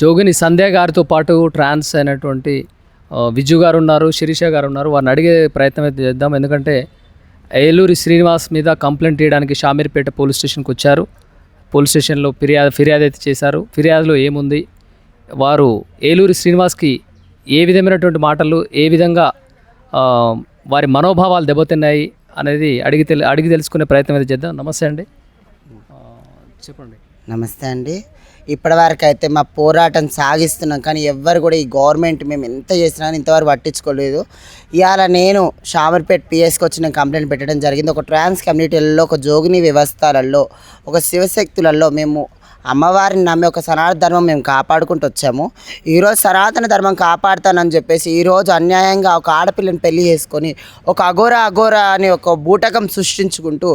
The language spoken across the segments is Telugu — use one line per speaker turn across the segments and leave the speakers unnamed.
జోగిని సంధ్య గారితో పాటు ట్రాన్స్ అయినటువంటి విజు గారు ఉన్నారు శిరీష గారు ఉన్నారు వారిని అడిగే ప్రయత్నం అయితే చేద్దాం. ఎందుకంటే ఏలూరి శ్రీనివాస్ మీద కంప్లైంట్ చేయడానికి షామీర్పేట పోలీస్ స్టేషన్కి వచ్చారు. పోలీస్ స్టేషన్లో ఫిర్యాదు ఫిర్యాదు అయితే చేశారు. ఫిర్యాదులో ఏముంది? వారు ఏలూరి శ్రీనివాస్కి ఏ విధమైనటువంటి మాటలు ఏ విధంగా వారి మనోభావాలు దెబ్బతిన్నాయి అనేది అడిగి తెలి అడిగి తెలుసుకునే ప్రయత్నం అయితే చేద్దాం. నమస్తే అండి. చెప్పండి.
నమస్తే అండి. ఇప్పటివరకు అయితే మా పోరాటం సాగిస్తున్నాం. కానీ ఎవ్వరు కూడా ఈ గవర్నమెంట్ మేము ఎంత చేసినా ఇంతవరకు పట్టించుకోలేదు. ఇవాళ నేను షామర్పేట్ పిఎస్కి వచ్చి నేను కంప్లైంట్ పెట్టడం జరిగింది. ఒక ట్రాన్స్ కమ్యూనిటీలలో ఒక జోగిని వ్యవస్థలలో ఒక శివశక్తులలో మేము అమ్మవారిని నమ్మి ఒక సనాతన ధర్మం మేము కాపాడుకుంటూ వచ్చాము. ఈరోజు సనాతన ధర్మం కాపాడుతానని చెప్పేసి ఈరోజు అన్యాయంగా ఒక ఆడపిల్లని పెళ్ళి చేసుకొని ఒక అఘోర అఘోర అని ఒక బూటకం సృష్టించుకుంటూ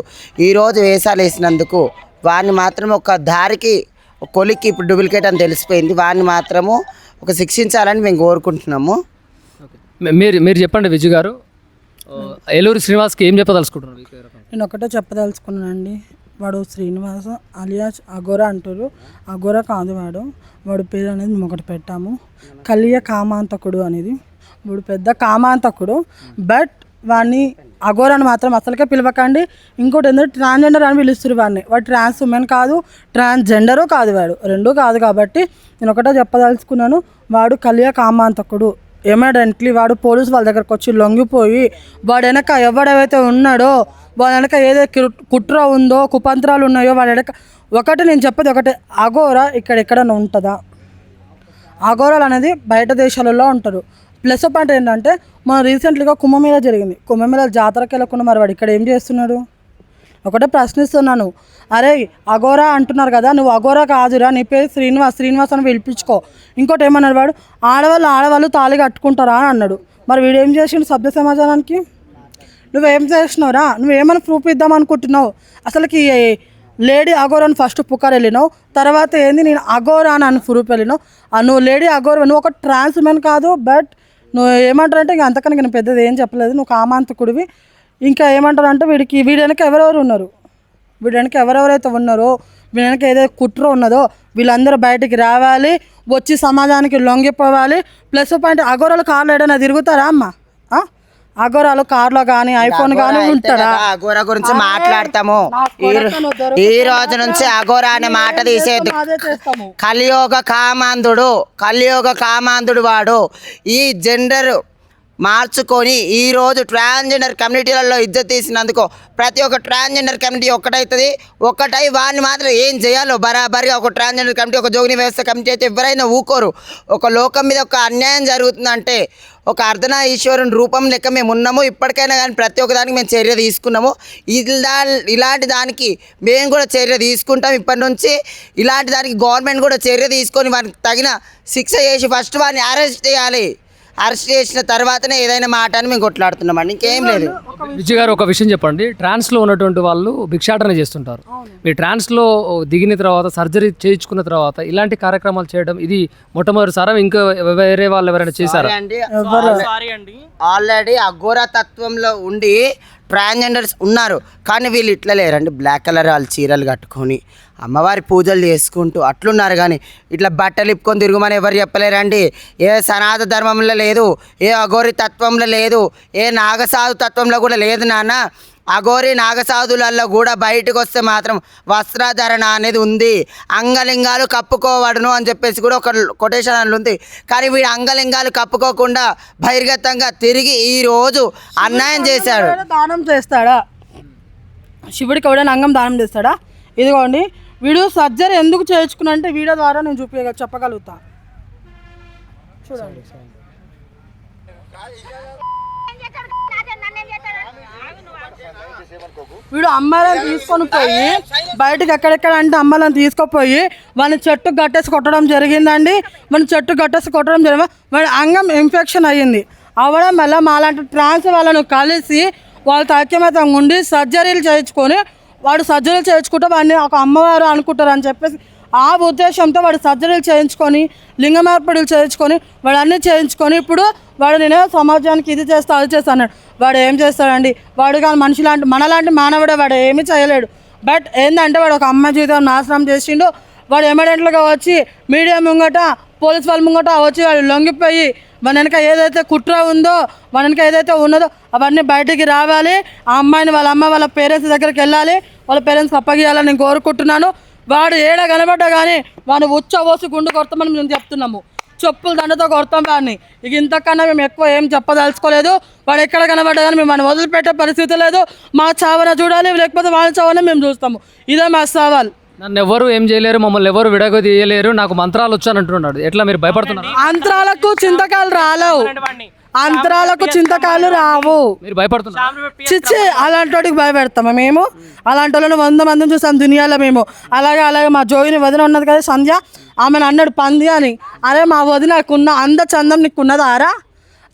ఈరోజు వేషాలు వేసినందుకు వారిని మాత్రం ఒక దారికి కొలిక్కి ఇప్పుడు డూప్లికేట్ అని తెలిసిపోయింది. వాడిని మాత్రము ఒక శిక్షించాలని మేము కోరుకుంటున్నాము.
మీరు మీరు చెప్పండి విజయ్ గారు. ఏలూరు శ్రీనివాస్కి ఏం చెప్పదలుచుకుంటున్నారు?
నేను ఒకటే చెప్పదలుచుకున్నానండి. వాడు శ్రీనివాస అలియాస్ అఘోరా అంటారు అఘోరా కాదు వాడు వాడు పేరు అనేది మేము ఒకటి పెట్టాము. కలియ కామాంతకుడు అనేది. వాడు పెద్ద కామాంతకుడు. బట్ వాడిని అఘోరాన్ని మాత్రం అసలుకే పిలవకండి. ఇంకోటి ఏంటంటే ట్రాన్స్జెండర్ అని పిలుస్తారు వాడిని. వాడు ట్రాన్స్ ఉమెన్ కాదు ట్రాన్స్జెండరు కాదు వాడు. రెండూ కాదు కాబట్టి నేను ఒకటే చెప్పదలుచుకున్నాను. వాడు కలియా కామాంతకుడు. ఎమర్డెంట్లీ వాడు పోలీసు వాళ్ళ దగ్గరకు వచ్చి లొంగిపోయి వాడు వెనక ఎవడైతే ఉన్నాడో వాడి వెనక ఏదైతే కుట్ర ఉందో కుపంత్రాలు ఉన్నాయో వాడి వెనక ఒకటి నేను చెప్పేది ఒకటే. అఘోర ఇక్కడ ఎక్కడైనా ఉంటుందా? అఘోరాలు అనేది బయట దేశాలలో ఉంటారు. ప్లస్ పాయింట్ ఏంటంటే మన రీసెంట్లీగా కుంభమేళ జరిగింది. కుంభమేళ జాతరకి వెళ్ళకుండా మరి వాడు ఇక్కడ ఏం చేస్తున్నాడు? ఒకటే ప్రశ్నిస్తున్నాను. అరే అగోరా అంటున్నారు కదా నువ్వు అగోరా కాదురా నీ పేరు శ్రీనివాస్ శ్రీనివాస్ అని పిలిపించుకో. ఇంకోటి ఏమన్నాడు వాడు? ఆడవాళ్ళు ఆడవాళ్ళు తాళి కట్టుకుంటారా అని అన్నాడు. మరి వీడు ఏం చేసిండు సభ్య సమాజానికి? నువ్వేం చేసినావురా నువ్వేమైనా ప్రూఫ్ ఇద్దాం అనుకుంటున్నావు? అసలుకి లేడీ అగోరాని ఫస్ట్ పుకార్ వెళ్ళినావు. తర్వాత ఏంది నేను అగోరా అని ప్రూఫ్ వెళ్ళినావు. ఆ నువ్వు లేడీ అగోరా నువ్వు ఒక ట్రాన్స్ కాదు బట్ నువ్వు ఏమంటారంటే ఇంకా అంతకన్నా నేను పెద్దది ఏం చెప్పలేదు. నువ్వు కామాంతకుడివి. ఇంకా ఏమంటారు అంటే వీడికి వీడి వెనక ఎవరెవరు ఉన్నారు? వీడి వెనక ఎవరెవరైతే ఉన్నారో వీడి వెనక ఏదైతే కుట్ర ఉన్నదో వీళ్ళందరూ బయటికి రావాలి వచ్చి సమాజానికి లొంగిపోవాలి. ప్లస్ పాయింట్ అగోరాలు కార్లు ఏడైనా తిరుగుతారా అమ్మ? అగోరాలు కార్లో కానీ ఐఫోన్ కానీ ఉంటారా
అఘోర గురించి మాట్లాడతాము. ఈ రోజు నుంచి అఘోర అనే మాట తీసేది. కలియోగ కామాంధుడు కలియోగ కామాంధుడు వాడు. ఈ జెండర్ మార్చుకొని ఈరోజు ట్రాన్స్జెండర్ కమ్యూనిటీలలో ఇజ్జత్ తీసినందుకు ప్రతి ఒక్క ట్రాన్స్జెండర్ కమిటీ ఒక్కటవుతుంది ఒక్కటై వాడిని మాత్రం ఏం చేయాలో బరాబరిగా ఒక ట్రాన్స్జెండర్ కమిటీ ఒక జోగిని వ్యవస్థ కమిటీ అయితే ఎవరైనా ఊకోరు. ఒక లోకం మీద ఒక అన్యాయం జరుగుతుందంటే ఒక అర్ధనా ఈశ్వరుని రూపం లెక్క మేము ఉన్నాము. ఇప్పటికైనా కానీ ప్రతి ఒక్క దానికి మేము చర్య తీసుకున్నాము. ఇలా ఇలాంటి దానికి మేము కూడా చర్య తీసుకుంటాం ఇప్పటి నుంచి. ఇలాంటి దానికి గవర్నమెంట్ కూడా చర్య తీసుకొని వారికి తగిన శిక్ష చేసి ఫస్ట్ వారిని అరెస్ట్ చేయాలి. అరెస్ట్ చేసిన తర్వాతనే ఏదైనా మాట అని మేము కొట్లాడుతున్నామండి ఇంకేం లేదు.
విజయ్ గారు ఒక విషయం చెప్పండి. ట్రాన్స్లో ఉన్నటువంటి వాళ్ళు భిక్షాటన చేస్తుంటారు. మీ ట్రాన్స్లో దిగిన తర్వాత సర్జరీ చేయించుకున్న తర్వాత ఇలాంటి కార్యక్రమాలు చేయడం ఇది మొట్టమొదటిసారా ఇంకా వేరే వాళ్ళు ఎవరైనా చేశారా?
అండి. ఆల్రెడీ అఘోర తత్వంలో ఉండి ట్రాన్స్జెండర్స్ ఉన్నారు. కానీ వీళ్ళు ఇట్లా లేరండి. బ్లాక్ కలర్ వాళ్ళు చీరలు కట్టుకొని అమ్మవారి పూజలు చేసుకుంటూ అట్లున్నారు కానీ ఇట్లా బట్టలు ఇప్పుకొని తిరుగుమని ఎవరు చెప్పలేరండి. ఏ సనాతన ధర్మంలో లేదు ఏ అఘోరి తత్వంలో లేదు ఏ నాగసాధు తత్వంలో కూడా లేదు నాన్న. అఘోరి నాగసాధులలో కూడా బయటకు వస్తే మాత్రం వస్త్రధరణ అనేది ఉంది. అంగలింగాలు కప్పుకోవడను అని చెప్పేసి కూడా ఒక కొటేషన్ అందులో ఉంది. కానీ వీడు అంగలింగాలు కప్పుకోకుండా బహిర్గతంగా తిరిగి ఈ రోజు అన్యాయం చేశాడు.
దానం చేస్తాడా? శివుడికి ఎవడైనా అంగం దానం చేస్తాడా? ఇదిగోండి వీడు సర్జరీ ఎందుకు చేయించుకున్నా అంటే వీడియో ద్వారా నేను చూపి చెప్పగలుగుతా. చూడండి. వీడు అమ్మాయిలను తీసుకొని పోయి బయటకు ఎక్కడెక్కడ అంటే అమ్మాయిలను తీసుకుపోయి వాళ్ళని చెట్టు కట్టేసి కొట్టడం జరిగిందండి. మన చెట్టు కట్టేసి కొట్టడం జరిగింది. వాడి అంగం ఇన్ఫెక్షన్ అయ్యింది. అవడం వల్ల మాలాంటి ట్రాన్స్ వాళ్ళను కలిసి వాళ్ళతో ఐక్యమతంగా ఉండి సర్జరీలు చేయించుకొని వాడు సర్జరీలు చేయించుకుంటే వాడిని ఒక అమ్మవారు అనుకుంటారు అని చెప్పేసి ఆ ఉద్దేశంతో వాడు సర్జరీలు చేయించుకొని లింగ మార్పిడులు చేయించుకొని వాడు అన్నీ చేయించుకొని ఇప్పుడు వాడు నేను సమాజానికి ఇది చేస్తా అది చేస్తా అన్నాడు. వాడు ఏం చేస్తాడండి? వాడు కానీ మనిషి లాంటి మనలాంటి మానవుడే వాడు ఏమీ చేయలేడు. బట్ ఏంటంటే వాడు ఒక అమ్మ జీవితం నాశనం చేసిండు. వాడు ఎమడెంట్లుగా వచ్చి మీడియా ముంగట పోలీస్ వాళ్ళ ముంగట వచ్చి వాడు లొంగిపోయి మన వెనక ఏదైతే కుట్ర ఉందో మన వెనక ఏదైతే ఉన్నదో అవన్నీ బయటికి రావాలి. ఆ అమ్మాయిని వాళ్ళ అమ్మ వాళ్ళ పేరెంట్స్ దగ్గరికి వెళ్ళాలి. వాళ్ళ పేరెంట్స్కి అప్పగియాలని నేను కోరుకుంటున్నాను. వాడు ఏడ కనబడ్డా కానీ వాడిని ఉచ్చ పోసి గుండు కొడతామని మేము చెప్తున్నాము. చెప్పులు దండతో కొడతాం వాడిని. ఇక ఇంతకన్నా మేము ఎక్కువ ఏం చెప్పదలుచుకోలేదు. వాడు ఎక్కడ కనబడ్డా కానీ మేము వాడిని వదిలిపెట్టే పరిస్థితి లేదు. మా చావన చూడాలి లేకపోతే వాళ్ళ చావన మేము చూస్తాము. ఇదే మా సవాల్.
నన్ను ఎవరు ఏం చేయలేరు మమ్మల్ని ఎవరు విడగదీయలేరు నాకు మంత్రాలు వచ్చానంటున్నాడు. ఎట్లా మీరు భయపడుతున్నారు?
అంతరాలకు చింతకాయలు రాలేవు. అంతరాలకు చింతకాయలు రావు.
మీరు భయపడుతున్నారు.
చిచ్చి అలాంటి వాడికి భయపెడతామా మేము? అలాంటి వాళ్ళని వంద మందిని చూసాం దునియాలో మేము. అలాగే అలాగే మా జోగిని వదిన ఉన్నది కదా సంధ్య? ఆమెను అన్నాడు పంది అని. అరే మా వదినకున్న అంద చందం నీకు ఉన్నదా ఆరా?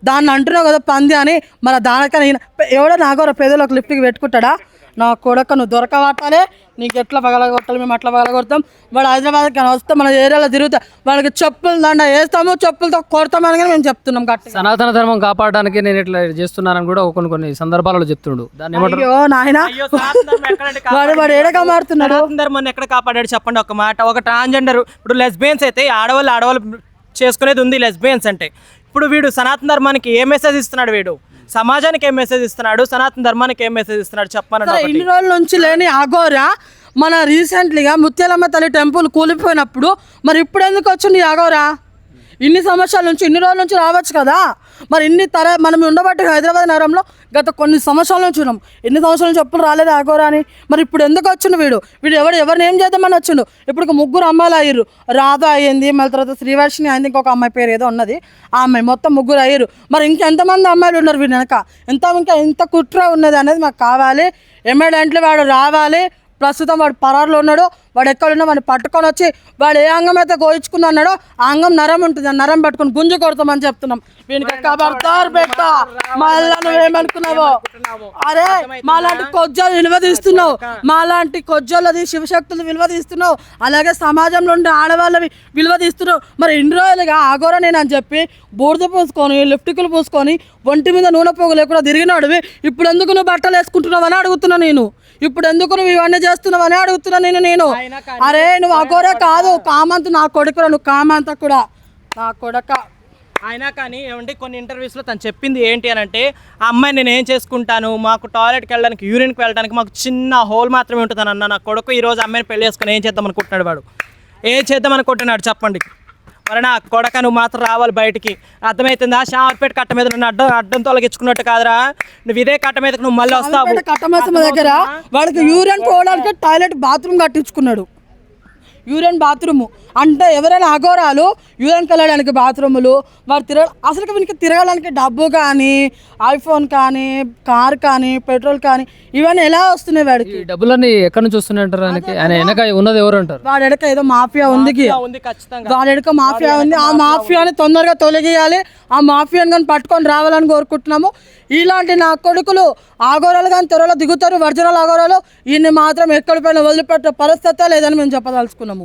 దాన్ని అంటున్నావు కదా పంది అని. మన దానికని ఎవడో నాగోర పేదలు ఒక లిఫ్ట్కి పెట్టుకుంటాడా? నా కొడక నువ్వు దొరకబట్టాలే నీకు ఎట్లా పగలగొట్టాలి? మేము అట్లా పగలగొడతాం. వాడు హైదరాబాద్ కానీ వస్తే మన ఏరియాలో తిరుగుతా. వాళ్ళకి చెప్పులు దండ వేస్తాము చెప్పులతో కొడతామని కానీ మేము చెప్తున్నాం గట్టిగా.
సనాతన ధర్మం కాపాడడానికి నేను ఇట్లా చేస్తున్నానని కూడా కొన్ని కొన్ని సందర్భాలలో చెప్తుండు. దాన్ని
అయ్యో నాయన. వాడు వాడు ఏడగా మారుతున్నాడు?
ధర్మాన్ని ఎక్కడ కాపాడాడు చెప్పండి ఒక మాట. ఒక ట్రాన్స్జెండర్ ఇప్పుడు లెస్బియన్స్ అయితే ఆడవాళ్ళు ఆడవాళ్ళు చేసుకునేది ఉంది లెస్బియన్స్ అంటే. ఇప్పుడు వీడు సనాతన ధర్మానికి ఏ మెసేజ్ ఇస్తున్నాడు వీడు? సమాజానికి ఏం మెసేజ్ ఇస్తున్నాడు? సనాతన ధర్మానికి ఏం మెసేజ్ ఇస్తున్నాడు? చెప్పమని
ఇన్ని రోజుల నుంచి లేని అఘోరా మన రీసెంట్లీగా ముత్యాలమ్మ తల్లి టెంపుల్ కూలిపోయినప్పుడు మరి ఇప్పుడు ఎందుకు వచ్చింది అఘోరా ఇన్ని సంవత్సరాల నుంచి ఇన్ని రోజుల నుంచి రావచ్చు కదా? మరి ఇన్ని తర మనం ఉండబట్టి హైదరాబాద్ నగరంలో గత కొన్ని సంవత్సరాల నుంచి ఉన్నాం. ఎన్ని సంవత్సరాల నుంచి ఎప్పుడు రాలేదు ఆగోరా అని. మరి ఇప్పుడు ఎందుకు వచ్చిండు వీడు? వీడు ఎవరు ఎవరిని ఏం చేద్దామని వచ్చిండు? ఇప్పుడు ఒక ముగ్గురు అమ్మాయిలు అయ్యారు రాధ అయ్యింది మళ్ళీ తర్వాత శ్రీవర్షిని అయింది ఇంకొక అమ్మాయి పేరు ఏదో ఉన్నది. ఆ అమ్మాయి మొత్తం ముగ్గురు అయ్యారు మరి ఇంకెంతమంది అమ్మాయిలు ఉన్నారు వీడి వెనక? ఎంత ఇంకా ఎంత కుట్ర ఉన్నది అనేది మాకు కావాలి. ఎమ్మడంటే వాడు రావాలి. ప్రస్తుతం వాడు పరారులో ఉన్నాడు. వాడు ఎక్కడున్నా వాడిని పట్టుకొని వచ్చి వాడు ఏ అంగం అయితే గోయించుకుని అన్నాడో ఆ అంగం నరం ఉంటుంది. ఆ నరం పట్టుకొని గుంజు కొడతామని చెప్తున్నాం. వీనికి ఖబర్దార్ మళ్ళా నువ్వేమనుకున్నావో? అరే మాలాంటి కొజ్జలు విలువ తీస్తున్నావు. మాలాంటి కొజ్జోళ్ళది శివశక్తులు విలువ తీస్తున్నావు. అలాగే సమాజంలో ఉండే ఆడవాళ్ళవి విలువ తీస్తున్నావు. మరి ఇన్ని రోజులుగా ఆగోరా నేను అని చెప్పి బూడిద పూసుకొని లిఫ్టికులు పూసుకొని ఒంటి మీద నూనె పోగు లేకుండా తిరిగినాడువి. ఇప్పుడు ఎందుకు నువ్వు బట్టలు వేసుకుంటున్నావు అని అడుగుతున్నా నేను. ఇప్పుడు ఎందుకు నువ్వు ఇవన్నీ చేస్తున్నావు అని అడుగుతున్నా నేను. నేను అరే నువ్వు అగోరా కాదు కామంతు నా కొడుకురా నువ్వు కామంత కూడా. నా కొడక.
అయినా కానీ ఏమంటే కొన్ని ఇంటర్వ్యూస్లో తను చెప్పింది ఏంటి అని అంటే ఆ అమ్మాయి నేను ఏం చేసుకుంటాను? మాకు టాయిలెట్కి వెళ్ళడానికి యూరిన్కి వెళ్ళడానికి మాకు చిన్న హోల్ మాత్రమే ఉంటుంది అన్న. నా కొడుకు ఈ రోజు అమ్మాయిని పెళ్ళి చేసుకుని ఏం చేద్దాం అనుకుంటున్నాడు వాడు? ఏం చేద్దాం అనుకుంటున్నాడు చెప్పండి. మరి నా కొడక నువ్వు మాత్రం రావాలి బయటికి. అర్థమవుతుందా షావర్పేట కట్ట మీద నువ్వు అడ్డం అడ్డం తొలగించుకున్నట్టు కాదురా. నువ్వు ఇదే కట్ట మీదకి నువ్వు మళ్ళీ వస్తావు.
కట్టమేసమ్మ దగ్గర వాడికి యూరిన్ పోవడానికి టాయిలెట్ బాత్రూమ్ కట్టించుకున్నాడు. Urine bathroom. అంటే ఎవరైనా అఘోరాలు యూరిన్కి వెళ్ళడానికి బాత్రూములు వారు తిరగ అసలు వీనికి తిరగడానికి డబ్బు కానీ ఐఫోన్ కానీ కార్ కానీ పెట్రోల్ కానీ ఇవన్నీ ఎలా వస్తున్నాయి వాడికి?
ఈ డబ్బులన్నీ ఎక్కడి నుంచి వస్తున్నాయంటారు ఆయనకి? ఆయన వెనక ఉన్నది ఎవరు అంటారు?
వాడి ఎడక ఏదో మాఫియా ఉంది వాడి ఎడక మాఫియా ఉంది. ఆ మాఫియాని తొందరగా తొలగియాలి. ఆ మాఫియాని కానీ పట్టుకొని రావాలని కోరుకుంటున్నాము. ఇలాంటి నా కొడుకులు ఆగోరాలు కానీ త్వరలో దిగుతారు. వర్జనల్ ఆగోరాలు. ఈయన్ని మాత్రం ఎక్కడిపైన వదిలిపెట్టే పరిస్థితే లేదని మేము చెప్పదలుచుకున్నాము.